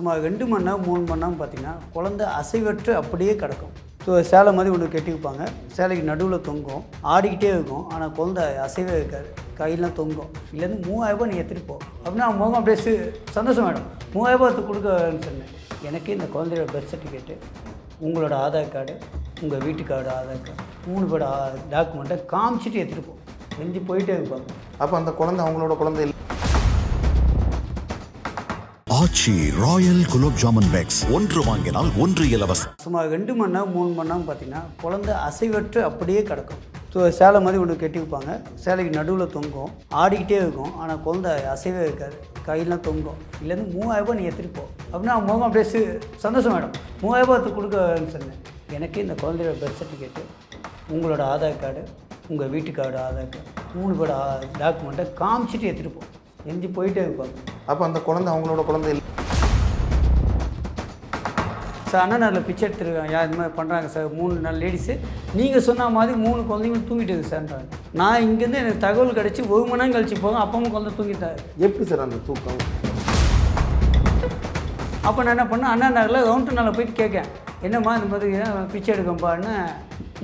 சுமார் ரெண்டு மணி நேரம் மூணு மணி நேரம் பார்த்தீங்கன்னா குழந்தை அசைவற்று அப்படியே கிடக்கும். ஸோ சேலை மாதிரி ஒன்று கட்டி வைப்பாங்க. சேலைக்கு நடுவில் தொங்கும். ஆடிக்கிட்டே இருக்கும். ஆனால் குழந்தை அசைவே இருக்காது கையெல்லாம் தொங்கும். இல்லைன்னு மூவாயிரரூபா நீ எடுத்துகிட்டு போ. அப்படின்னா அவங்க முகம் அப்படியே சி- சந்தோஷம் மேடம் மூவாயிரரூபா கொடுக்கன்னு சொன்னேன். எனக்கு இந்த குழந்தையோட பர்த் சர்டிஃபிகேட்டு உங்களோட ஆதார் கார்டு உங்கள் வீட்டுக்காரோட ஆதார் கார்டு மூணு பேரோட டாக்குமெண்ட்டை காமிச்சிட்டு எடுத்துகிட்டு போ. செஞ்சு போயிட்டே இருப்பாங்க. அப்போ அந்த குழந்தை அவங்களோட குழந்தை இல்லை. Aachi royal gulab jamun packs. ஒன்று வாங்கினால் ஒன்று இலவசம். சுமார் ரெண்டு மணி நேரம் மூணு மணி நேரம் பார்த்தீங்கன்னா குழந்தை அசைவற்று அப்படியே கிடக்கும். ஸோ சேலை மாதிரி ஒன்று கட்டி வைப்பாங்க. சேலைக்கு நடுவில் தொங்கும். ஆடிக்கிட்டே இருக்கும். ஆனால் குழந்தை அசைவே இருக்காது. கையெல்லாம் தொங்கும். இல்லைன்னு மூவாயிரரூபா நீ எடுத்துகிட்டு போ. அப்படின்னா அவங்க முகம் அப்படியே சி- சந்தோஷம் மேடம் மூவாயிரரூபா எடுத்து கொடுக்க சொன்னேன். எனக்கு இந்த குழந்தையோட பர்த் சர்டிஃபிகேட்டு உங்களோட ஆதார் கார்டு உங்கள் வீட்டுக்காரோட ஆதார் கார்டு மூணு பேரோட டாக்குமெண்ட்டை காமிச்சிட்டு எடுத்துகிட்டு போ. எஞ்சி போயிட்டே இருப்பாங்க அப்போ அந்த குழந்தை அவங்களோட குழந்தை இல்லை. சார் அண்ணா அதில் பிச்சை எடுத்துருக்காங்க. யார் இது மாதிரி பண்ணுறாங்க சார்? மூணு நாலு லேடிஸு நீங்கள் சொன்ன மாதிரி மூணு குழந்தைங்களும் தூங்கிட்டு சார்ன்றாங்க நான் இங்கேருந்து எனக்கு தகவல் கிடச்சி ஒரு மணி நேரம் கழிச்சு போங்க அப்பவும் குழந்தை தூங்கிட்டாரு. எப்படி சார் அந்த தூக்கம்? அப்போ நான் என்ன பண்ணேன்? அண்ணா நகரில் கவுண்டர் நாளில் போயிட்டு கேட்கேன். என்னம்மா இந்த மாதிரி பிச்சை எடுக்கப்பான்னு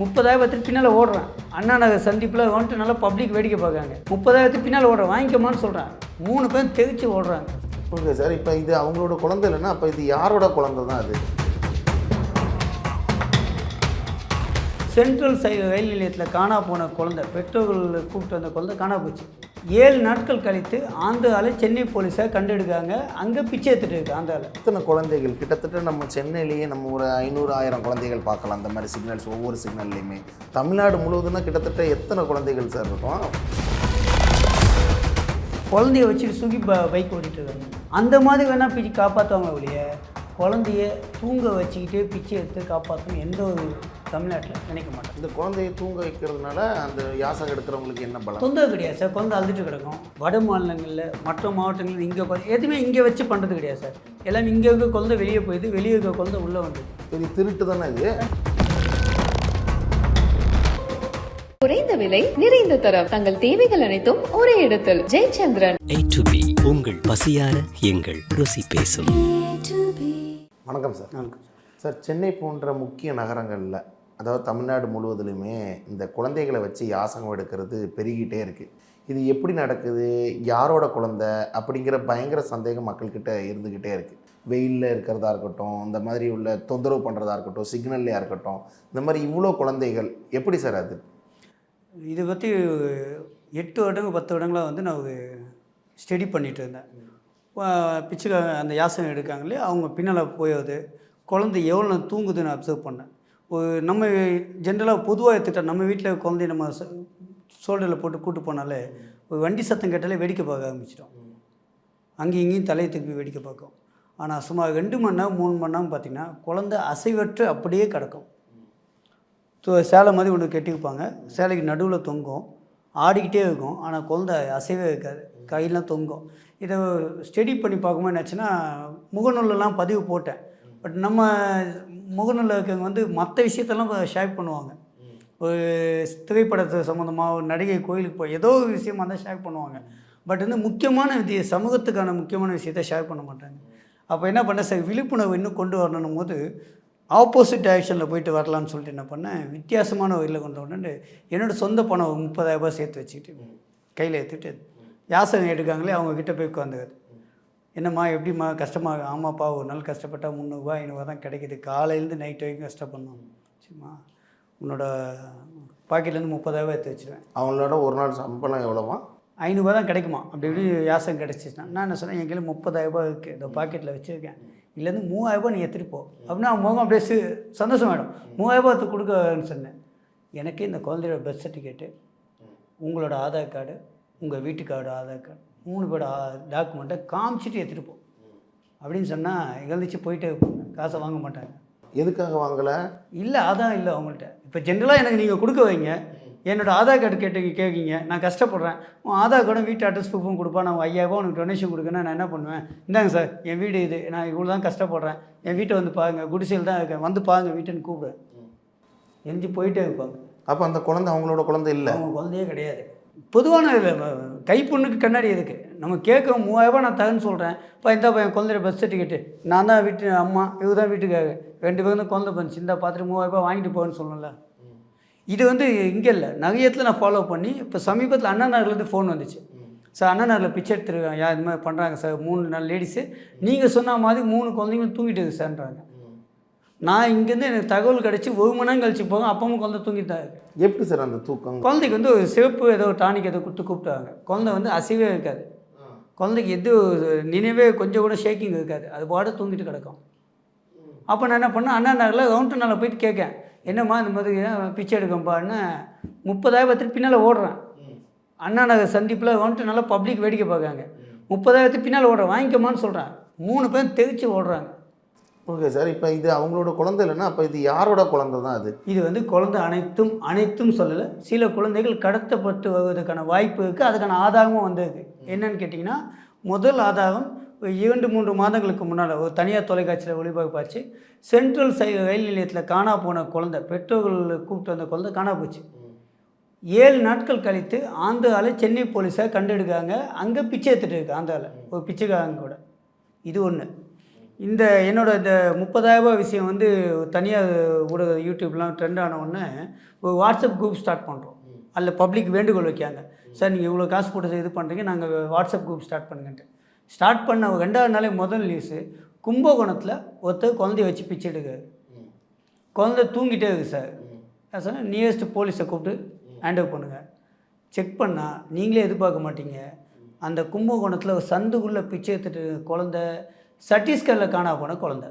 முப்பதாயிரத்துக்கு பின்னால் ஓடுறேன். அண்ணா நகர் சந்திப்பில் கவுண்டர் நல்லா பப்ளிக் வேடிக்கை பார்க்காங்க முப்பதாயிரத்துக்கு பின்னால் ஓடுறேன். வாங்கிக்கமான்னு சொல்கிறேன் மூணு பேரும் தெரிச்சு ஓடுறாங்க. Okay sir? இப்போ இது அவங்களோட குழந்தை இல்லைன்னா அப்போ இது யாரோட குழந்தை தான் அது? சென்ட்ரல் சை ரயில் நிலையத்தில் காணா போன குழந்தை பெற்றோர்கள் கூப்பிட்டு வந்த குழந்தை காணா போச்சு. ஏழு நாட்கள் கழித்து ஆந்திரால சென்னை போலீஸார் கண்டெடுக்காங்க அங்கே பிச்சை எடுத்துட்டு இருக்கு ஆந்திரால. எத்தனை குழந்தைகள்? கிட்டத்தட்ட நம்ம சென்னையிலேயே நம்ம ஒரு ஐநூறு ஆயிரம் குழந்தைகள் பார்க்கலாம். அந்த மாதிரி சிக்னல்ஸ் ஒவ்வொரு சிக்னல்லையுமே தமிழ்நாடு முழுவதும்னா கிட்டத்தட்ட எத்தனை குழந்தைகள் சார் இருக்கும்? குழந்தைய வச்சுட்டு சுகி ப பைக் ஓட்டிட்டு இருக்காங்க. அந்த மாதிரி வேணால் பிச்சு காப்பாற்றுவாங்க ஒழிய குழந்தைய தூங்க வச்சுக்கிட்டே பிச்சை எடுத்து காப்பாற்றணும் எந்த ஒரு தமிழ்நாட்டில் நினைக்க மாட்டாங்க இந்த குழந்தையை தூங்க வைக்கிறதுனால அந்த யாசகம் எடுக்கிறவங்களுக்கு என்ன பலம்? தொந்தரவு கிடையாது சார். குழந்தை அழுதுட்டு கிடக்கும். வட மாநிலங்களில் மற்ற மாவட்டங்களில் இங்கே எதுவுமே இங்கே வச்சு பண்ணுறது கிடையாது சார். எல்லாமே இங்கே இருக்க குழந்தை வெளியே போயிடுது வெளியே இருக்க குழந்தை உள்ளே வந்து இது திருட்டு தானே இது? குறைந்த விலை நிறைந்த தரம். தங்கள் தேவைகள் அனைத்தும் ஒரே இடத்தில். ஜெயச்சந்திரன். உங்கள் பசியார எங்கள் ருசி பேசும். வணக்கம் சார். சார் சென்னை போன்ற முக்கிய நகரங்களில் அதாவது தமிழ்நாடு முழுவதிலுமே இந்த குழந்தைகளை வச்சு யாசகம் எடுக்கிறது பெருகிட்டே இருக்குது இது எப்படி நடக்குது? யாரோட குழந்தை? அப்படிங்கிற பயங்கர சந்தேகம் மக்கள்கிட்ட இருந்துக்கிட்டே இருக்குது வெயிலில் இருக்கிறதா இருக்கட்டும் இந்த மாதிரி உள்ள தொந்தரவு பண்ணுறதா இருக்கட்டும் சிக்னல்லையாக இருக்கட்டும் இந்த மாதிரி இவ்வளோ குழந்தைகள் எப்படி சார் அது? இதை பற்றி எட்டு வருடங்கள் பத்து வருடங்களாக வந்து நான் ஸ்டடி பண்ணிட்டு இருந்தேன். பிச்சு அந்த யாசனம் எடுக்காங்களே அவங்க பின்னால் போயாது. குழந்தை எவ்வளோ நேரம் தூங்குதுன்னு அப்சர்வ் பண்ணேன். ஒரு நம்ம ஜென்ரலாக பொதுவாக எடுத்துட்டா நம்ம வீட்டில் குழந்தைய நம்ம சோல்டரில் போட்டு கூட்டு போனாலே ஒரு வண்டி சத்தம் கேட்டாலே வேடிக்கை பார்க்க ஆரம்பிச்சிட்டோம் அங்கேயும் இங்கேயும் தலையை திருப்பி வேடிக்கை பார்க்கும். ஆனால் சுமார் ரெண்டு மணி நேரம் மூணு மணி நேரம் பார்த்திங்கன்னா குழந்தை அசைவற்று அப்படியே கிடக்கும். சேலை மாதிரி ஒன்று கட்டி வைப்பாங்க சேலைக்கு நடுவில் தொங்கும். ஆடிக்கிட்டே இருக்கும். ஆனால் குழந்தை அசைவே இருக்காது. கையெல்லாம் தொங்கும். இதை ஸ்டடி பண்ணி பார்க்கும்போது என்னாச்சுன்னா முகநூலெலாம் பதிவு போட்டேன். பட் நம்ம முகநூலில் இருக்கவங்க வந்து மற்ற விஷயத்தெல்லாம் ஷேர் பண்ணுவாங்க. ஒரு திரைப்படத்தை சம்மந்தமாக ஒரு நடிகை கோயிலுக்கு போய் ஏதோ ஒரு விஷயமா தான் ஷேர் பண்ணுவாங்க. பட் வந்து முக்கியமான இது சமூகத்துக்கான முக்கியமான விஷயத்த ஷேர் பண்ண மாட்டாங்க. அப்போ என்ன பண்ணேன் சார் விழிப்புணர்வு இன்னும் கொண்டு வரணும் போது ஆப்போசிட் டைரெக்ஷனில் போயிட்டு வரலான்னு சொல்லிட்டு என்ன பண்ணேன்? வித்தியாசமான வழியில் கொண்டு வரணுன்னு என்னோடய சொந்த பணம் முப்பதாயிரரூபா சேர்த்து வச்சுக்கிட்டு கையில் எடுத்துகிட்டு யாசகம் எடுக்காங்களே அவங்க கிட்ட போய் உட்காந்துக்காது என்னம்மா எப்படிம்மா? கஷ்டமாக ஆமாப்பா ஒரு நாள் கஷ்டப்பட்டா முந்நூறுரூவா ஐநூறுரூவா தான் கிடைக்குது. காலையிலேருந்து நைட் வரைக்கும் கஷ்டப்படணும். சரிம்மா. உன்னோட பாக்கெட்லேருந்து முப்பதாயிரரூபா எடுத்து வச்சுருவேன். அவங்களோட ஒரு நாள் சம்பளம் எவ்வளோவா ஐநூறுரூவா தான் கிடைக்குமா? அப்படி இப்படி யாசகம் கிடச்சிச்சுன்னா நான் என்ன சொன்னேன் என் கையில் முப்பதாயிரரூபா இருக்குது இந்த பாக்கெட்டில் வச்சுருக்கேன். இல்லைன்னு மூவாயிரரூபா நீ எடுத்துகிட்டு போ. அப்படின்னா அவங்க முகம் அப்படியே சி- சந்தோஷம் மேடம் மூவாயிரரூபா கொடுக்கன்னு சொன்னேன். எனக்கு இந்த குழந்தையோட பர்த் சர்டிஃபிகேட்டு உங்களோட ஆதார் கார்டு உங்கள் வீட்டுக்காரோட ஆதார் கார்டு மூணு பேரோட டாக்குமெண்ட்டை காமிச்சிட்டு எடுத்துகிட்டு போ. அப்படின்னு சொன்னால் இகழ்ந்துச்சு போயிட்டே இருப்பாங்க. காசை வாங்க மாட்டாங்க. எதுக்காக வாங்கலை? இல்லை அதான் இல்லை அவங்கள்ட்ட. இப்போ ஜென்ரலாக எனக்கு நீங்கள் கொடுக்க வைங்க. என்னோட ஆதார் கார்டு கேட்டு கேட்குங்க. நான் கஷ்டப்படுறேன். உன் ஆதார் கார்டும் வீட்டு அட்ரஸ் ப்ரூஃபும் கொடுப்பா. நான் ஐயாயிரரூபா உனக்கு டொனேஷன் கொடுக்கணும் நான் என்ன பண்ணுவேன்? இந்தாங்க சார் என் வீடு இது. நான் இவ்வளோ தான் கஷ்டப்படுறேன். என் வீட்டை வந்து பாருங்கள் குடிசையில் தான் இருக்கேன் வந்து பாருங்க வீட்டுன்னு கூப்பிடுவேன் எஞ்சி போயிட்டே இருப்பாங்க. அப்போ அந்த குழந்தை அவங்களோட குழந்தை இல்லை? அவங்க குழந்தையே கிடையாது. பொதுவான கைப்புண்ணுக்கு கண்ணாடி எதுக்கு? நம்ம கேட்க மூவாயிரரூபா நான் தரேன்னு சொல்கிறேன் இப்போ இந்த பையன் குழந்தைய பஸ் சர்டிஃபிகேட்டு நான் தான் வீட்டு அம்மா இவர் தான் வீட்டுக்காக ரெண்டு பேரும் குழந்தை பண்ணுச்சு இந்த பார்த்துட்டு மூவாயிரரூபா வாங்கிட்டு போகணும்னு சொல்லணும்ல இது வந்து இங்கே இல்லை. நகையத்தில் நான் ஃபாலோ பண்ணி இப்போ சமீபத்தில் அண்ணா நகர்லேருந்து ஃபோன் வந்துச்சு. சார் அண்ணா நகரில் பிச்சை எடுத்துருக்காங்க. யார் இது மாதிரி பண்ணுறாங்க சார்? மூணு நாலு லேடிஸு நீங்கள் சொன்ன மாதிரி மூணு குழந்தைங்க தூங்கிட்டு சார்ன்றாங்க. நான் இங்கேருந்து எனக்கு தகவல் கிடச்சி ஒரு மணி நேரம் கழிச்சு போங்க அப்பவும் குழந்தை தூங்கிட்டு. எப்படி சார் அந்த தூக்கம்? குழந்தைக்கு வந்து ஒரு சிவப்பு ஏதோ டானிக் ஏதோ கொடுத்து கூப்பிட்டாங்க. குழந்தை வந்து அசைவே இருக்காது. குழந்தைக்கு எது நினைவே கொஞ்சம் கூட ஷேக்கிங் இருக்காது. அது பாட தூங்கிட்டு கிடக்கும். அப்போ நான் என்ன பண்ணேன்? அண்ணா நகரில் கவுண்டர் நாளில் போயிட்டு கேட்கேன். என்னம்மா இந்த மாதிரி பிச்சை எடுக்கப்பான்னு முப்பதாயிரத்துக்கு பின்னால் ஓடுறேன். அண்ணா நகர் சந்திப்பில் கவுண்டர் நல்லா பப்ளிக் வேடிக்கை பார்க்காங்க முப்பதாயிரத்துக்கு பின்னால் ஓடுறேன். வாங்கிக்கமான்னு சொல்கிறேன் மூணு பேர் தெரிச்சு ஓடுறாங்க. ஓகே சார் இப்போ இது அவங்களோட குழந்தை இல்லைன்னா அப்போ இது யாரோட குழந்தை தான் அது? இது வந்து குழந்தை அனைத்தும் அனைத்தும் சொல்லலை. சில குழந்தைகள் கடத்தப்பட்டு வருவதற்கான வாய்ப்பு இருக்குது அதுக்கான ஆதாரமும் வந்திருக்கு. என்னன்னு கேட்டிங்கன்னா முதல் ஆதாரம் இரண்டு மூன்று மாதங்களுக்கு முன்னால் ஒரு தனியார் தொலைக்காட்சியில் ஒளிபரப்பாச்சு. சென்ட்ரல் சை ரயில் நிலையத்தில் காணா போன குழந்தை பெற்றோர்கள் கூப்பிட்டு வந்த குழந்தை காணா போச்சு. ஏழு நாட்கள் கழித்து ஆந்திரால சென்னை போலீஸார் கண்டெடுக்காங்க அங்கே பிச்சை எடுத்துட்டு இருக்கு ஆந்திரால. ஒரு பிச்சைக்காரங்க கூட. இது ஒன்று இந்த என்னோட இந்த முப்பதாயிரரூபா விஷயம் வந்து தனியார் ஊடக யூடியூப்லாம் ட்ரெண்ட் ஆன உடனே ஒரு வாட்ஸ்அப் குரூப் ஸ்டார்ட் பண்ணுறோம் அதில் பப்ளிக் வேண்டுகோள் வைக்காங்க சார் நீங்கள் இவ்வளோ காசு போட்டு இது பண்ணுறீங்க நாங்கள் வாட்ஸ்அப் குரூப் ஸ்டார்ட் பண்ணுங்கன்ட்டு. ஸ்டார்ட் பண்ண ரெண்டாவது நாளே முதல் நியூஸு கும்பகோணத்தில் ஒருத்தர் குழந்தைய வச்சு பிச்சை எடுக்காரு குழந்தை தூங்கிட்டே இருக்குது சார் நான் சொன்னேன் நியரஸ்ட் போலீஸை கூப்பிட்டு ஹேண்ட் ஓவர் பண்ணுங்கள் செக் பண்ணால் நீங்களே எதிர்பார்க்க மாட்டீங்க. அந்த கும்பகோணத்தில் ஒரு சந்துக்குள்ளே பிச்சை எடுத்துட்டு குழந்த சட்டீஸ்கரில் காணா போன குழந்த.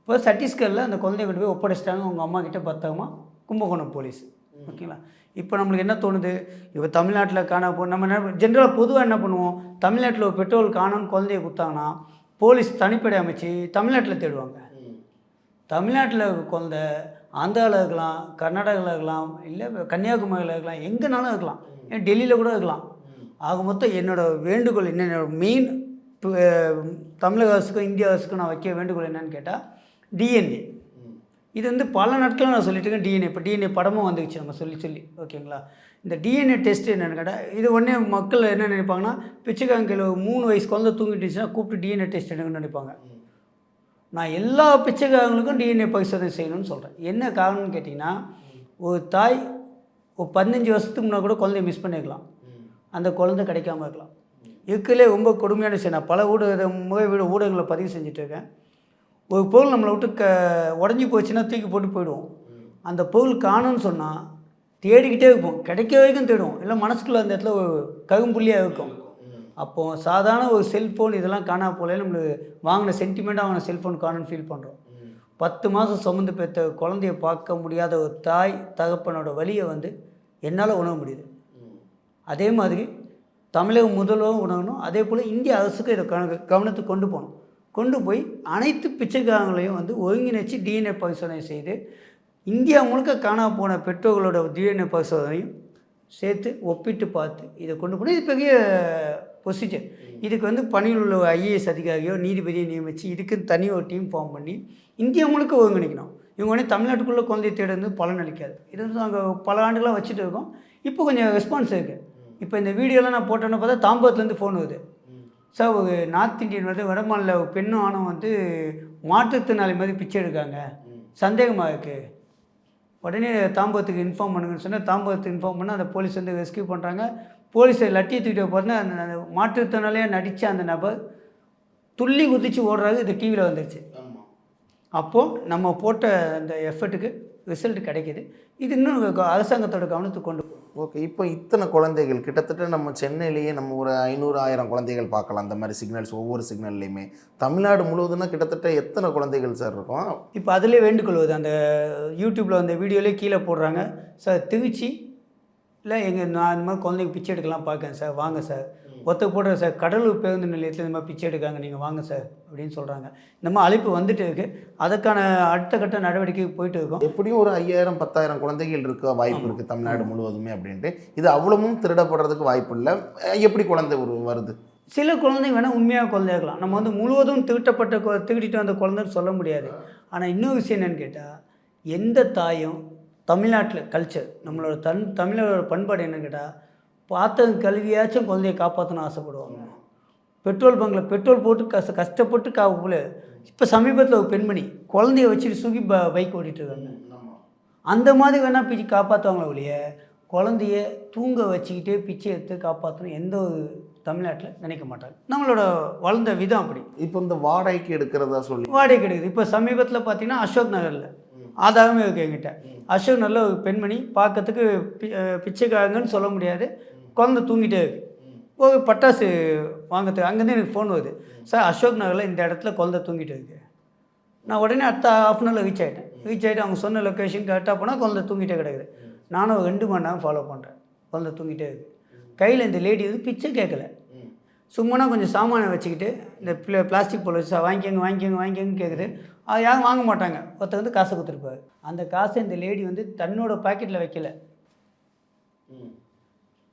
இப்போ சட்டீஸ்கரில் அந்த குழந்தைய கொண்டு போய் ஒப்படைச்சிட்டாங்க உங்கள் அம்மா கிட்டே பத்திரமா கும்பகோணம் போலீஸ் ஓகேங்களா? இப்போ நம்மளுக்கு என்ன தோணுது? இப்போ தமிழ்நாட்டில் காணா போ நம்ம என்ன ஜென்ரலாக பொதுவாக என்ன பண்ணுவோம்? தமிழ்நாட்டில் ஒரு பெட்ரோல் காணும்னு குழந்தைய கொடுத்தாங்கன்னா போலீஸ் தனிப்படை அமைச்சு தமிழ்நாட்டில் தேடுவாங்க. தமிழ்நாட்டில் குழந்த ஆந்திராவில் இருக்கலாம் கர்நாடகாவில் இருக்கலாம் இல்லை கன்னியாகுமரியில் இருக்கலாம் எங்கேனாலும் இருக்கலாம். ஏன் டெல்லியில் கூட இருக்கலாம். ஆக மொத்தம் என்னோட வேண்டுகோள் என்ன மெயின் தமிழக அரசுக்கும் இந்திய அரசுக்கும் நான் வைக்க வேண்டுகோள் என்னன்னு கேட்டால் டிஎன்ஏ இது வந்து பல நாட்களாக நான் சொல்லிட்டு இருக்கேன் டிஎன்ஏ இப்போ டிஎன்ஏ படமும் வந்துச்சு நம்ம சொல்லி சொல்லி. ஓகேங்களா? இந்த டிஎன்ஏ டெஸ்ட் என்னென்னு கேட்டால் இது உடனே மக்கள் என்ன நினைப்பாங்கன்னா பிச்சைக்காங்கில் மூணு வயசு குழந்தை தூங்கிட்டுச்சுன்னா கூப்பிட்டு டிஎன்ஏ டெஸ்ட் எடுங்கன்னு நினைப்பாங்க. நான் எல்லா பிச்சைக்காரங்களுக்கும் டிஎன்ஏ பரிசோதனை செய்யணும்னு சொல்கிறேன் என்ன காரணம்னு கேட்டிங்கன்னா ஒரு தாய் ஒரு பதினஞ்சு வருஷத்துக்கு முன்னாடி கூட குழந்தைய மிஸ் பண்ணிருக்கலாம் அந்த குழந்தை கிடைக்காம இருக்கலாம். இருக்கிறதுலே ரொம்ப கொடுமையான விஷயம். நான் பல ஊடக முக வீடு ஊடகங்களை பதிவு செஞ்சுட்டு இருக்கேன். ஒரு பொருள் நம்மளை விட்டு க உடஞ்சி போச்சுன்னா தூக்கி போட்டு போயிடுவோம். அந்த பொருள் காணும்னு சொன்னால் தேடிக்கிட்டே இருப்போம். கிடைக்க வரைக்கும் தேடுவோம். இல்லை மனசுக்குள்ள அந்த இடத்துல ஒரு கரும்புள்ளியாக இருக்கும். அப்போது சாதாரண ஒரு செல்ஃபோன் இதெல்லாம் காணா போல நம்மளுக்கு வாங்கின சென்டிமெண்ட்டாக வாங்கின செல்ஃபோன் காணும்னு ஃபீல் பண்ணுறோம் பத்து மாதம் சுமந்து பெற்ற குழந்தைய பார்க்க முடியாத ஒரு தாய் தகப்பனோட வழியை வந்து என்னால் உணர முடியுது. அதே மாதிரி தமிழக முதல்வரும் உணரணும். அதே போல் இந்திய அரசுக்கு இதை கவன கவனத்துக்கு கொண்டு போகணும். கொண்டு போய் அனைத்து பிச்சைக்காரங்களையும் வந்து ஒருங்கிணைச்சு டிஎன்ஏ பரிசோதனை செய்து இந்தியா முழுக்க காணா போன பெற்றோர்களோட திடீர்னு பரிசோதனையும் சேர்த்து ஒப்பிட்டு பார்த்து இதை கொண்டு போனால் இது பெரிய ப்ரொசீஜர் இதுக்கு வந்து பணியில் உள்ள ஐஏஎஸ் அதிகாரியோ நீதிபதியை நியமித்து இதுக்கு தனி ஒரு டீம் ஃபார்ம் பண்ணி இந்தியா முழுக்க ஒருங்கிணைக்கணும். இவங்க உடனே தமிழ்நாட்டுக்குள்ளே குழந்தை தேட வந்து பலன் அளிக்காது இது வந்து நாங்கள் பல ஆண்டுகளாக வச்சுட்டு இருக்கோம். இப்போ கொஞ்சம் ரெஸ்பான்ஸ் இருக்குது இப்போ இந்த வீடியோலாம் நான் போட்டோன்னு பார்த்தா தாம்பரத்துலேருந்து ஃபோன் வருது. சார் ஒரு நார்த் இந்தியன் வந்து வடமாநில ஒரு பெண்ணும் ஆணும் வந்து மாற்றுத்திறனாளி மாதிரி பிச்சை எடுக்காங்க. சந்தேகமாக இருக்குது உடனே தாம்பரத்துக்கு இன்ஃபார்ம் பண்ணுங்கன்னு சொன்னால் தாம்பரத்துக்கு இன்ஃபார்ம் பண்ணால் அந்த போலீஸ் வந்து ரெஸ்கியூ பண்ணுறாங்க போலீஸை லட்டியை தூக்கிட்டு போகிறேன்னா அந்த அந்த மாற்றுத்திறனாளியாக நடித்த அந்த நபர் துள்ளி குதிச்சு ஓடுறாரு. இது டிவியில் வந்துருச்சு. அப்போது நம்ம போட்ட அந்த எஃபர்ட்டுக்கு ரிசல்ட் கிடைக்கிது. இது இன்னும் அரசாங்கத்தோட கவனத்துக்கு கொண்டு போகணும் ஓகே இப்போ இத்தனை குழந்தைகள் கிட்டத்தட்ட நம்ம சென்னையிலேயே நம்ம ஒரு ஐநூறு ஆயிரம் குழந்தைகள் பார்க்கலாம். அந்த மாதிரி சிக்னல்ஸ் ஒவ்வொரு சிக்னல்லையுமே தமிழ்நாடு முழுவதும்னா கிட்டத்தட்ட எத்தனை குழந்தைகள் சார் இருக்கும்? இப்போ அதிலே வேண்டுகொள்வது அந்த யூடியூப்பில் அந்த வீடியோலேயே கீழே போடுறாங்க. சார் திருச்சி இல்லை எங்கள் நான் இந்த மாதிரி குழந்தைங்க பிச்சை எடுக்கலாம் பார்க்கேன் சார் வாங்க சார் ஒத்த போடுற சார் கடலூர் பேருந்து நிலையத்தில் இந்த மாதிரி பிச்சை எடுக்காங்க நீங்கள் வாங்க சார் அப்படின்னு சொல்கிறாங்க இந்த மாதிரி அழைப்பு வந்துட்டு இருக்கு. அதுக்கான அடுத்த கட்ட நடவடிக்கை போயிட்டு இருக்கோம். எப்படியும் ஒரு ஐயாயிரம் பத்தாயிரம் குழந்தைகள் இருக்க வாய்ப்பு இருக்குது தமிழ்நாடு முழுவதுமே அப்படின்ட்டு. இது அவ்வளவும் திருடப்படுறதுக்கு வாய்ப்பு இல்லை. எப்படி குழந்தை ஒரு வருது? சில குழந்தைங்க வேணால் உண்மையாக குழந்தையா இருக்கலாம் நம்ம வந்து முழுவதும் திருட்டப்பட்ட திருடிட்டு வந்த குழந்தைன்னு சொல்ல முடியாது. ஆனால் இன்னொரு விஷயம் என்னன்னு கேட்டால் எந்த தாயும் தமிழ்நாட்டில் கல்ச்சர் நம்மளோட தன் தமிழரோட பண்பாடு என்னன்னு கேட்டால் பார்த்தவங்க கல்வியாச்சும் குழந்தைய காப்பாற்றணும்னு ஆசைப்படுவாங்க. பெட்ரோல் பங்கில் பெட்ரோல் போட்டு கஷ்ட கஷ்டப்பட்டு காப்புல இப்போ சமீபத்தில் ஒரு பெண்மணி குழந்தைய வச்சுட்டு சுகி ப பைக் ஓட்டிகிட்டு இருக்காங்க. அந்த மாதிரி வேணால் பிச்சு காப்பாற்றுவாங்களே ஒழிய குழந்தைய தூங்க வச்சுக்கிட்டே பிச்சை எடுத்து காப்பாற்றணும் எந்த ஒரு தமிழ்நாட்டில் நினைக்க மாட்டாங்க. நம்மளோட வளர்ந்த விதம் அப்படி. இப்போ இந்த வாடகைக்கு எடுக்கிறதா சொல்லி. வாடகை கிடைக்குது இப்போ சமீபத்தில் பார்த்தீங்கன்னா அசோக் நகரில். ஆதாரமே இருக்கு என்கிட்ட. அசோக் நகரில் ஒரு பெண்மணி பார்க்கறதுக்கு பி- பிச்சைக்காரங்கன்னு சொல்ல முடியாது. குழந்தை தூங்கிட்டே இருக்கு. ஒரு பட்டாசு வாங்கிறதுக்கு அங்கேருந்து எனக்கு ஃபோன் வருது. சார் அசோக் நகரில் இந்த இடத்துல குழந்தை தூங்கிட்டு இருக்கு. நான் உடனே அடுத்த ஹாஃப் அன் ஹவரில் ரீச் ஆகிட்டேன் ரீச் ஆகிட்டு அவங்க சொன்ன லொக்கேஷன் கரெக்டாக போனால் குழந்தை தூங்கிட்டே கிடக்குது. நானும் ஒரு ரெண்டு மணி நேரம் ஃபாலோ பண்ணுறேன் குழந்தை தூங்கிட்டே இருக்கு. கையில் இந்த லேடி வந்து பிச்சை கேட்கல. சும்மானா கொஞ்சம் சாமானை வச்சுக்கிட்டு இந்த பிளே பிளாஸ்டிக் பொருள் வச்சு வாங்கிக்கோங்க வாங்கிக்கோங்க வாங்கிக்கோங்க கேட்குது அது யாரும் வாங்க மாட்டாங்க. ஒருத்தர் வந்து காசை கொடுத்துருப்பாரு அந்த காசை இந்த லேடி வந்து தன்னோட பாக்கெட்டில் வைக்கல.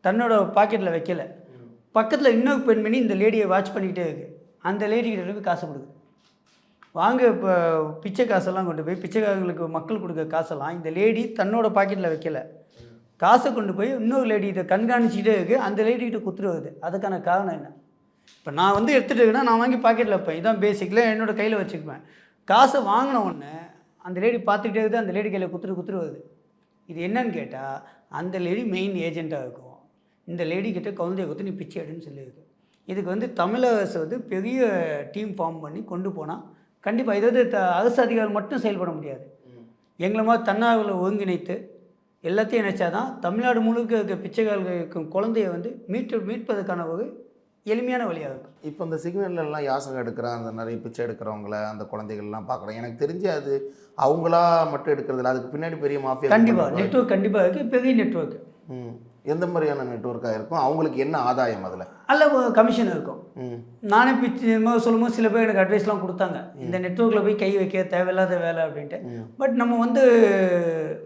தன்னோட பாக்கெட்டில் வைக்கல. பக்கத்தில் இன்னொரு பெண்மணி இந்த லேடியை வாட்ச் பண்ணிக்கிட்டே இருக்குது அந்த லேடிக்கிட்ட இருந்து காசை கொடுக்குது வாங்க இப்போ பிச்சை காசெல்லாம் கொண்டு போய் பிச்சைக்காரங்களுக்கு மக்கள் கொடுக்குற காசெல்லாம் இந்த லேடி தன்னோட பாக்கெட்டில் வைக்கல. காசை கொண்டு போய் இன்னொரு லேடி இதை கண்காணிச்சிக்கிட்டே இருக்குது அந்த லேடிக்கிட்ட குத்துரு வருது. அதுக்கான காரணம் என்ன? இப்போ நான் வந்து எடுத்துகிட்டு இருக்கேன்னா நான் வாங்கி பாக்கெட்டில் வைப்பேன். இதான் பேசிக்கில் என்னோடய கையில் வச்சுக்குவேன். காசை வாங்கின உடனே அந்த லேடி பார்த்துக்கிட்டே இருக்குது. அந்த லேடி கையில் குத்துட்டு குத்துரு வருது. இது என்னன்னு கேட்டால் அந்த லேடி மெயின் ஏஜெண்ட்டாக இருக்கும். இந்த லேடி கிட்ட குழந்தைய கொடுத்து நீ பிச்சை எடுன்னு சொல்லியிருக்கு. இதுக்கு வந்து தமிழக அரசு வந்து பெரிய டீம் ஃபார்ம் பண்ணி கொண்டு போனால் கண்டிப்பாக இதாவது த அரசு அதிகாரிகள் மட்டும் செயல்பட முடியாது. எங்களை மாதிரி தன்னார்வலை ஒருங்கிணைத்து எல்லாத்தையும் நினச்சா தான் தமிழ்நாடு முழுக்க இருக்க பிச்சைக்காரர்கள் இருக்கும் குழந்தைய வந்து மீட்டு மீட்பதற்கான ஒரு எளிமையான வழியாக இருக்கும். இப்போ இந்த சிக்னல்ல எல்லாம் யாசகம் எடுக்கிற அந்த நிறைய பிச்சை எடுக்கிறவங்கள அந்த குழந்தைகள்லாம் பார்க்குறேன். எனக்கு தெரிஞ்சு அது அவங்களா மட்டும் எடுக்கிறதில்ல. அதுக்கு பின்னாடி பெரிய மாஃபியா கண்டிப்பாக நெட்வொர்க் கண்டிப்பாக இருக்குது பெரிய நெட்வொர்க் ம். எந்த மாதிரியான நெட்வொர்க்காக இருக்கும்? அவங்களுக்கு என்ன ஆதாயம் அதில்? அல்ல கமிஷன் இருக்கும். நானே பிச்சு சொல்லும்போது சில பேர் எனக்கு அட்வைஸ்லாம் கொடுத்தாங்க. இந்த நெட்வொர்க்கில் போய் கை வைக்க தேவையில்லாத வேலை அப்படின்ட்டு. பட் நம்ம வந்து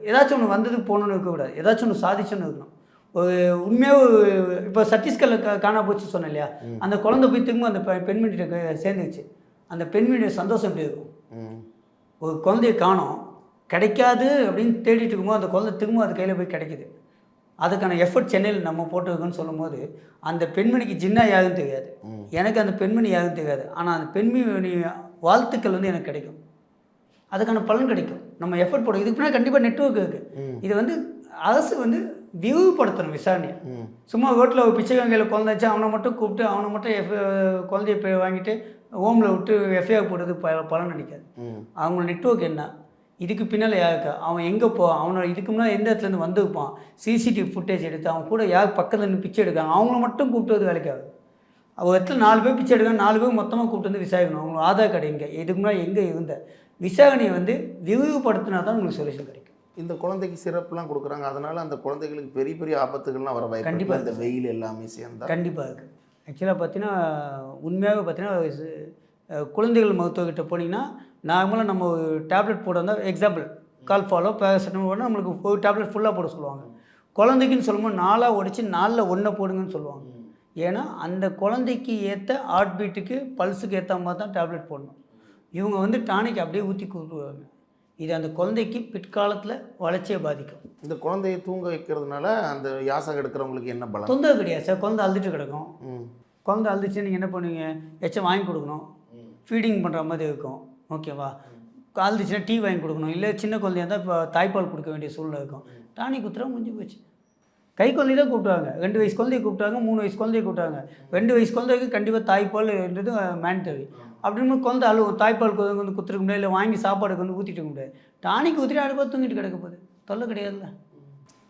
ஏதாச்சும் ஒன்று வந்ததுக்கு போகணுன்னு இருக்கக்கூடாது ஏதாச்சும் ஒன்று சாதிச்சுன்னு இருக்கணும். ஒரு உண்மையாக இப்போ சத்தீஸ்கரில் கா காணா போச்சு சொன்னேன் இல்லையா? அந்த குழந்தை போய் திரும்ப அந்த பெண்மணிகிட்ட சேர்ந்துருச்சு. அந்த பெண்மணியோட சந்தோஷம் எப்படி இருக்கும்? ஒரு குழந்தைய காணோம். கிடைக்காது அப்படின்னு தேடிட்டு இருக்கும்போது அந்த குழந்தை திரும்ப அது கையில் போய் கிடைக்குது. அதுக்கான எஃபர்ட் சென்னையில் நம்ம போட்டிருக்கோன்னு சொல்லும்போது அந்த பெண்மணிக்கு ஜின்னா யாருன்னு தெரியாது. எனக்கு அந்த பெண்மணி யாருன்னு தெரியாது. ஆனால் அந்த பெண்மணி வாழ்த்துக்கள் வந்து எனக்கு கிடைக்கும். அதுக்கான பலன் கிடைக்கும். நம்ம எஃபர்ட் போடும் இதுக்கு பின்னாடி கண்டிப்பாக நெட்வொர்க் இருக்குது இது வந்து அரசு வந்து விரிவுபடுத்தணும் விசாரணையை. சும்மா ரோட்டில் ஒரு பிச்சைக்காங்கையில் குழந்தை வச்சு அவனை மட்டும் கூப்பிட்டு அவனை மட்டும் எஃப் குழந்தைய வாங்கிட்டு ஹோமில் விட்டு எஃப்ஐஆர் போடுறது ப பலன் அடிக்காது ம். அவங்க நெட்வொர்க் என்ன? இதுக்கு பின்னால் யாருக்கா அவன் எங்கே போ அவனோட இதுக்கு முன்னாடி எந்த இடத்துலேருந்து வந்திருப்பான் சிசிடிவி ஃபுட்டேஜ் எடுத்து அவன் கூட யார் பக்கத்தில் நின்று பிச்சை எடுக்காங்க அவங்கள மட்டும் கூப்பிட்டு வந்து வேலைக்கு ஆகுது அவள் இடத்துல நாலு பேர் பிச்சை எடுக்காங்க நாலு பேர் மொத்தமாக கூப்பிட்டு வந்து விசாரிக்கணும். அவங்க ஆதார் கார்டு எங்கே? இதுக்கு முன்னாடி எங்கே இருந்த? விசாரணையை வந்து விரிவுபடுத்தினா தான் உங்களுக்கு சொல்யூஷன் கிடைக்கும். இந்த குழந்தைக்கு சிறப்புலாம் கொடுக்குறாங்க. அதனால அந்த குழந்தைகளுக்கு பெரிய பெரிய ஆபத்துகள்லாம் வர வாய்ப்பு கண்டிப்பா இருக்கு. இந்த வெயில் எல்லாமே சேர்ந்தா. கண்டிப்பாக இருக்குது ஆக்சுவலாக பார்த்தீங்கன்னா உண்மையாகவே பார்த்தீங்கன்னா குழந்தைகள் மருத்துவர்கிட்ட போனீங்கன்னா நார்மலாக நம்ம ஒரு டேப்லெட் போட வந்தால் எக்ஸாம்பிள் கால் ஃபாலோ பேராசிட்டமல் நம்மளுக்கு ஒரு டேப்லெட் ஃபுல்லாக போட சொல்லுவாங்க. குழந்தைக்குன்னு சொல்லும்போது நாலாக உடைச்சி நாலில் ஒன்றை போடுங்கன்னு சொல்லுவாங்க. ஏன்னா அந்த குழந்தைக்கு ஏற்ற ஹார்ட் பீட்டுக்கு பல்ஸுக்கு ஏற்ற மாதிரி தான் டேப்லெட் போடணும். இவங்க வந்து டானிக் அப்படியே ஊற்றி கொடுத்துருவாங்க. இது அந்த குழந்தைக்கு பிற்காலத்தில் வளர்ச்சியை பாதிக்கும். இந்த குழந்தையை தூங்க வைக்கிறதுனால அந்த யாசகம் எடுக்கிறவங்களுக்கு என்ன பலம் தொந்தரவு கிடையாது சார். குழந்தை அழுதுட்டு கிடக்கும். குழந்தை அழுதுச்சு நீங்கள் என்ன பண்ணுவீங்க? எச்சம் வாங்கி கொடுக்கணும். ஃபீடிங் பண்ணுற மாதிரி இருக்கும். ஓகேவா? அழுதுச்சுன்னா டீ வாங்கி கொடுக்கணும். இல்லை சின்ன குழந்தையா இருந்தால் இப்போ தாய்ப்பால் கொடுக்க வேண்டிய சூழ்நிலை இருக்கும். டானி குத்துறா முடிஞ்சு போச்சு. கை குழந்தை தான் கூப்பிட்டாங்க ரெண்டு வயசு குழந்தைய கூப்பிட்டாங்க மூணு வயசு குழந்தைய கூப்பிட்டாங்க. ரெண்டு வயசு குழந்தைக்கு கண்டிப்பாக தாய்ப்பால்ன்றது மேண்டரி அப்படின்னு குழந்தை அழுவும் தாய்ப்பால் வந்து குத்துருக்க முடியாது இல்லை வாங்கி சாப்பாடு கொண்டு ஊற்றிட்டு முடியாது. டானிக்கு ஊற்றிட்டு அடுப்பா தூங்கிட்டு கிடக்க போகுது. தொல்லை கிடையாதுல்ல.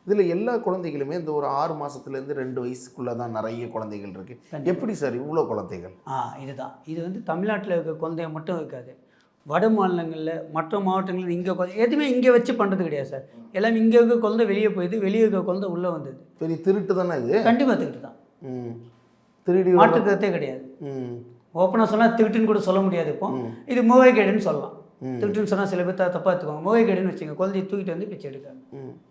இதில் எல்லா குழந்தைகளுமே இந்த ஒரு ஆறு மாசத்துலேருந்து ரெண்டு வயசுக்குள்ளே தான் நிறைய குழந்தைகள் இருக்கு. எப்படி சார் இவ்வளோ குழந்தைகள்? ஆ இதுதான். இது வந்து தமிழ்நாட்டில் இருக்க குழந்தைய மட்டும் இருக்காது வட மாநிலங்களில் மற்ற மாவட்டங்களில் இங்கே எதுவுமே இங்கே வச்சு பண்ணுறது கிடையாது சார். எல்லாமே இங்கே இருக்க குழந்தை வெளியே போயிது வெளியே இருக்க குழந்தை உள்ளே வந்தது. பெரிய திருட்டு தானே இது? கண்டிப்பாக திருட்டு தான். ம். திருடி மாற்றுக்கிறதே கிடையாது. ம். ஓப்பனாக சொன்னால் திருட்டுன்னு கூட சொல்ல முடியாது இப்போ. இது மூவைகேடுன்னு சொல்லலாம். திருட்டுன்னு சொன்னால் சில பேர் த- தப்பா எடுத்துக்கோங்க மூவைகேடுன்னு வச்சுங்க குழந்தைய தூக்கிட்டு வந்து பிச்சை எடுக்காங்க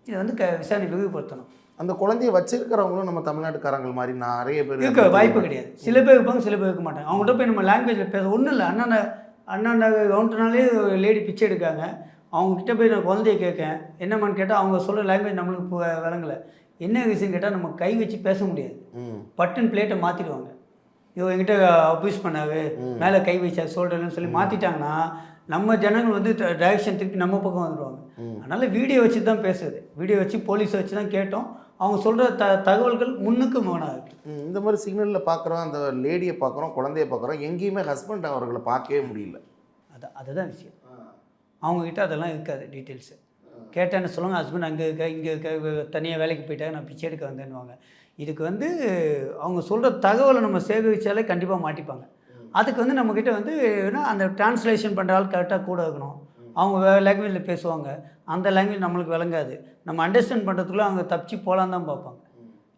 இது வந்து க விசாரணை விரிவுபடுத்தணும். அந்த குழந்தைய வச்சிருக்கிறவங்களும் நம்ம தமிழ்நாட்டுக்காரங்க மாதிரி நிறைய பேர் இருக்க வாய்ப்பு கிடையாது. சில பேர் இருப்பாங்க சில பேர் இருக்க மாட்டாங்க. அவங்கள்ட்ட போய் நம்ம லாங்குவேஜில் பேச ஒன்றும் இல்லை. அண்ணா அண்ணா கவுண்டர்னாலே லேடி பிச்சை எடுக்காங்க. அவங்க கிட்ட போய் நான் குழந்தைய கேட்கேன். என்னம்மான்னு கேட்டால் அவங்க சொல்கிற லாங்குவேஜ் நம்மளுக்கு பு- விளங்கல. என்ன விஷயம் கேட்டால் நம்ம கை வச்சு பேச முடியாது. பட்டன் பிளேட்டை மாற்றிடுவாங்க இவன் என்கிட்ட அப்யூஸ் பண்ணாவே மேலே கை வச்சா சொல்கிறேன்னு சொல்லி மாற்றிட்டாங்கன்னா நம்ம ஜனங்கள் வந்து டைரக்ஷன் திருப்பி நம்ம பக்கம் வந்துடுவாங்க அதனால் வீடியோ வச்சு தான் பேசுது வீடியோ வச்சு போலீஸை வச்சு தான் கேட்டோம். அவங்க சொல்கிற த தகவல்கள் முன்னுக்கு மோனாக ம், இந்த மாதிரி சிக்னலில் பார்க்குறோம் அந்த லேடியை பார்க்குறோம் குழந்தைய பார்க்குறோம் எங்கேயுமே ஹஸ்பண்ட் அவர்களை பார்க்கவே முடியல. அது அதுதான் விஷயம். அவங்கக்கிட்ட அதெல்லாம் இருக்காது டீட்டெயில்ஸு கேட்டேன்னு சொல்லுவாங்க ஹஸ்பண்ட் அங்கே இருக்க இங்கே இருக்க தனியாக வேலைக்கு போயிட்டாங்க நான் பிச்சை எடுக்க வந்தேன்னுவாங்க. இதுக்கு வந்து அவங்க சொல்கிற தகவலை நம்ம சேகரித்தாலே கண்டிப்பாக மாட்டிப்பாங்க. அதுக்கு வந்து நம்மக்கிட்ட வந்து அந்த டிரான்ஸ்லேஷன் பண்ணுற ஆள் கரெக்டாக கூட இருக்கணும். அவங்க வேறு லாங்குவேஜில் பேசுவாங்க. அந்த லாங்குவேஜ் நம்மளுக்கு விளங்காது. நம்ம அண்டர்ஸ்டாண்ட் பண்ணுறதுக்குள்ளே அவங்க தப்பிச்சு போகலான்னு தான் பார்ப்பாங்க.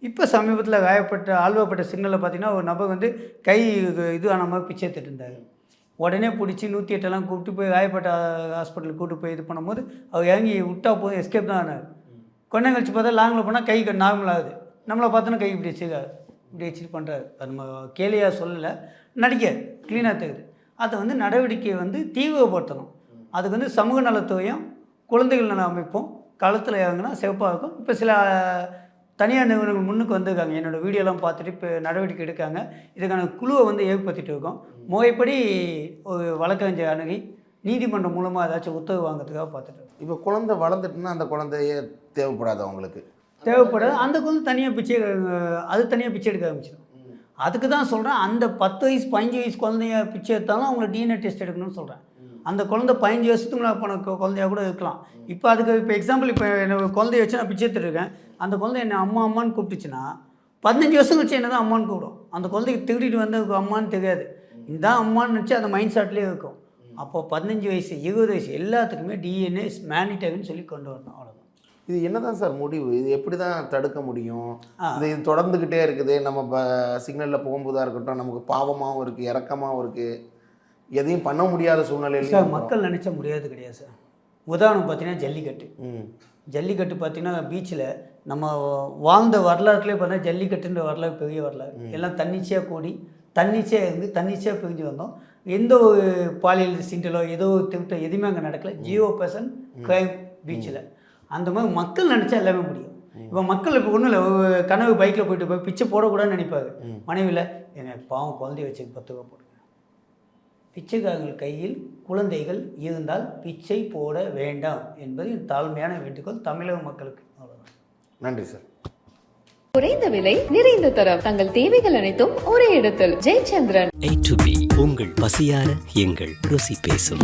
இப்போ சமீபத்தில் காயப்பட்ட ஆழ்வப்பட்ட சிக்னலில் பார்த்தீங்கன்னா ஒரு நபர் வந்து கை இது ஆன மாதிரி பிச்சை எடுத்துட்டு உடனே பிடிச்சி நூற்றி எட்டெல்லாம் கூப்பிட்டு போய் காயப்பட்ட ஹாஸ்பிட்டலுக்கு கூப்பிட்டு போய் இது பண்ணும்போது அவர் இறங்கி விட்டா போதும் எஸ்கேப் தான் ஆனார். கொஞ்ச நேரம் கழிச்சு பார்த்தா லாங்கில் போனால் கை நார்மல் ஆகுது. நம்மளை பார்த்தோன்னா கை இப்படி வச்சுக்காது இப்படி வச்சுட்டு பண்ணுறாரு அது நம்ம கேலியாக சொல்லலை. நடிக்க க்ளீனாக தெரியுது. அதை வந்து நடவடிக்கையை வந்து தீவிரப்படுத்தணும். அதுக்கு வந்து சமூக நலத்துறையும் குழந்தைகள் நல அமைப்பும் களத்தில் இறங்கினா சிறப்பாக இருக்கும். இப்போ சில தனியார் நிறுவனங்கள் முன்னுக்கு வந்திருக்காங்க. என்னோட வீடியோலாம் பார்த்துட்டு இப்போ நடவடிக்கை எடுக்காங்க. இதுக்கான குழுவை வந்து ஏற்படுத்திட்டு இருக்கோம். முறைப்படி ஒரு வழக்கறிஞர் அணுகி நீதிமன்றம் மூலமாக ஏதாச்சும் உத்தரவு வாங்குறதுக்காக பார்த்துட்டு இப்போ குழந்தை வளர்ந்துட்டுன்னா அந்த குழந்தைய தேவைப்படாது அவங்களுக்கு. தேவைப்படாது. அந்த குழந்தை தனியாக பிச்சை அது தனியாக பிச்சை எடுக்க ஆரம்பிச்சிடும் அதுக்கு தான் சொல்கிறேன் அந்த பத்து வயசு பதினஞ்சு வயசு குழந்தைய பிச்சை எடுத்தாலும் அவங்கள டிஎன்ஏ டெஸ்ட் எடுக்கணும்னு சொல்கிறேன் அந்த குழந்தை பதினஞ்சு வருஷத்துக்கு மேலே போன குழந்தையா கூட இருக்கலாம். இப்போ அதுக்கு இப்போ எக்ஸாம்பிள் இப்போ என்னோட குழந்தைய வச்சு நான் பிச்சை எடுத்துருக்கேன் அந்த குழந்தை என்னை அம்மா அம்மான்னு கூப்பிட்டுச்சுன்னா பதினஞ்சு வருஷம் கழிச்சு என்ன தான் அம்மான்னு கூப்பிடும். அந்த குழந்தைக்கு திருடிட்டு வந்து அம்மான்னு தெரியாது. இந்த அம்மான்னு நினச்சி அந்த மைண்ட் செட்லேயே இருக்கும். அப்போ பதினஞ்சு வயசு இருபது வயசு எல்லாத்துக்குமே டிஎன்ஏ மேனிட்டரின்னு சொல்லி கொண்டு வரணும். இது என்னதான் சார் முடிவு? இது எப்படி தான் தடுக்க முடியும். இது இது தொடர்ந்துக்கிட்டே இருக்குது. நம்ம இப்போ சிக்னலில் போகும்போதாக இருக்கட்டும் நமக்கு பாவமாகவும் இருக்குது இறக்கமாகவும் இருக்குது எதையும் பண்ண முடியாத சார் சூழ்நிலையில மக்கள் நினச்சா முடியாது கிடையாது சார். உதாரணம் பார்த்தீங்கன்னா ஜல்லிக்கட்டு. ம். ஜல்லிக்கட்டு பார்த்தீங்கன்னா பீச்சில் நம்ம வாழ்ந்த வரலாற்றுலேயே பார்த்தீங்கன்னா ஜல்லிக்கட்டுன்ற வரலாறு பெரிய வரலாறு. எல்லாம் தன்னிச்சையாக கூடி தன்னிச்சையாக இருந்து தன்னிச்சையாக பிரிஞ்சு வந்தோம். எந்த ஒரு பாலியல் சிண்டலோ ஏதோ ஒரு திருட்டம் எதுவுமே அங்கே நடக்கல. ஜீரோ பர்சன்ட் கிரைம் பீச்சில் அந்த மாதிரி மக்கள் நினச்சா எல்லாமே முடியும். இப்போ மக்கள் இப்போ ஒன்றும் இல்லை கனவு பைக்கில் போயிட்டு போய் பிச்சை போடக்கூடாதுன்னு நினைப்பாரு. மனைவியில் எனக்கு பாவம் குழந்தைய வச்சு பத்து ரூபா போடுங்க பிச்சைக்காரர்கள் கையில் குழந்தைகள் இருந்தால் பிச்சை போட வேண்டாம் என்பது என் தாழ்மையான வேண்டுகோள் தமிழக மக்களுக்கு. நன்றி சார். குறைந்த விலை நிறைந்த தரம். தங்கள் தேவைகள் அனைத்தும் ஒரே இடத்தில். ஜெயச்சந்திரன். உங்கள் பசியார எங்கள் ருசி பேசும்.